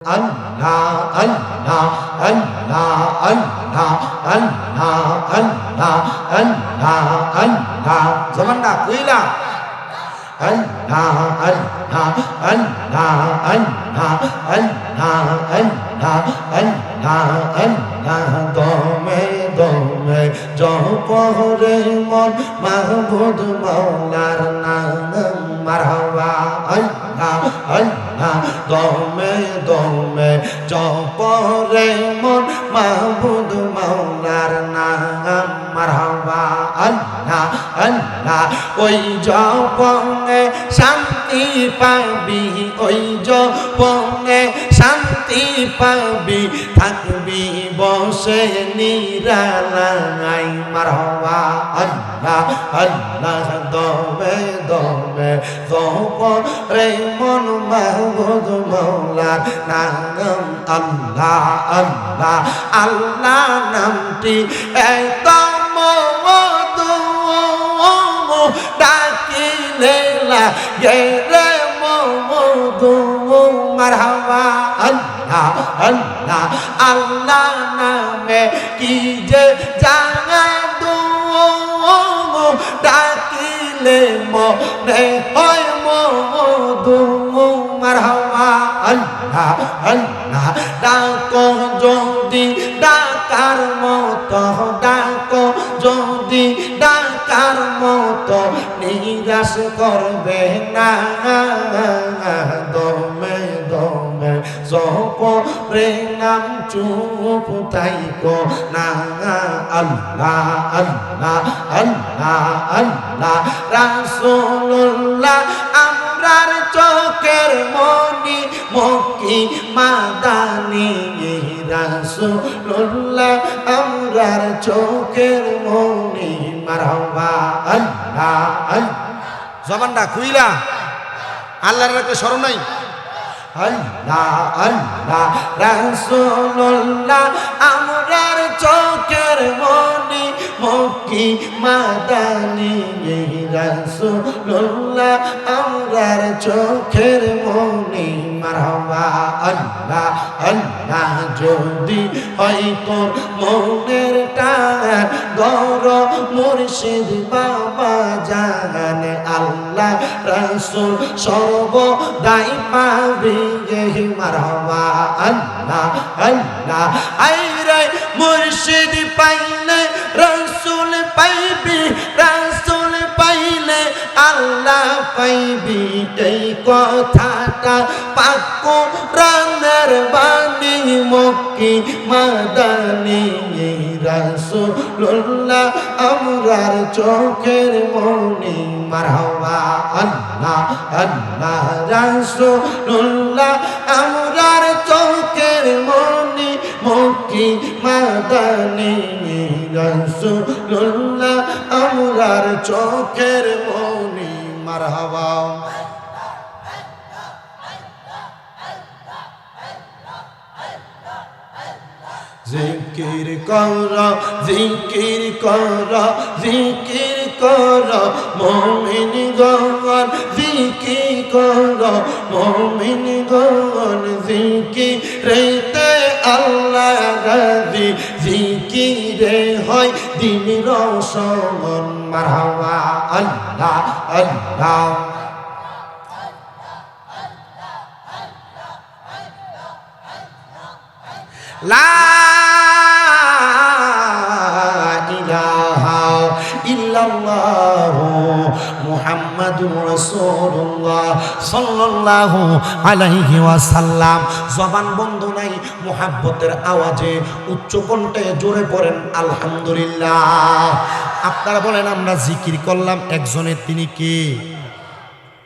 আল্লাহ আল্লাহ আল্লাহ আল্লাহ আল্লাহ আল্লাহ আল্লাহ আল্লাহ জমান্ডা কইলা আল্লাহ আল্লাহ আল্লাহ আল্লাহ আল্লাহ আল্লাহ আল্লাহ আল্লাহ দমে দমে জপরে মন মাহবুদ মৌলার নাম দমে দমে চপরে মন মাহবুদ মৌলার নাম মারহাবা আল্লাহ আল্লাহ ওই জপনে পাবি, ওই জপনে শান্তি পাবি, থাকবি, বসে নিরালাই মারহাবা, আল্লাহ আল্লাহ দমে দমে জপরে মন মাহবুদ মৌলার নাম আল্লাহ আল্লাহ আল্লাহ নামটি এত মধু ডাকিলে মধু মারহাবা, আল্লাহ আল্লাহ আল্লাহ নামে কি যে জানা দু ডাকিলে মনে হয় মধু। মারহাবা, আল্লাহ আল্লাহ, ডাকো যদি ডাকার মতো। নিরাশ করবে, না দমে দমে সপ নাম চুপ তাইকো না আল্লাহ আল্লাহ আল্লাহ আল্লাহ, রাসূলুল্লাহ, আমরার চোখের মনি মকি মাদানি, রাসূলুল্লাহ, আমরার চোখের মনি মারহাবা, আল্লাহ আল্লাহ জবানটা খুইলা। আল্লাহর রাখে স্মরণ নাই? আমরার চোখের মনি মকি মাদানি আমরার আল্লাহ আল্লাহ, যদি হয় তোর মনের টান গর মুর্শিদ বাবা জান আল্লাহ রাসূল সর্বদাই পাবি গে মারহাবা আল্লাহ আল্লাহ। আইরে মুর্শিদ পাইলে রাসূল পাইবি, রাসূল পাইলে আল্লাহ পাইবি। এই কথাটা পাক রানের বাণী, মক্কি মাদানি রাসূলুল্লাহ, আমরার চোখের মনি, মারহাবা, আল্লাহ আল্লাহ, রাসূলুল্লাহ, আমরার চোখের মনি, মক্কি, মাদানি রাসূলুল্লাহ, আমরার চোখের মনি, মারহাবা। জিকির কর জিকির কর জিকির কর, মমিন গণ জিকির কর, মমিন গণ জিকির রেতে আল্লাহ রাজি, জিকিরে হয় দিন রসমন মারহাবা, আল্লাহ আল্লাহ। লা আওয়াজে উচ্চ কণ্ঠে জোরে পড়েন আলহামদুলিল্লাহ। আপনারা বলেন আমরা জিকির করলাম একজনের তিনি কে?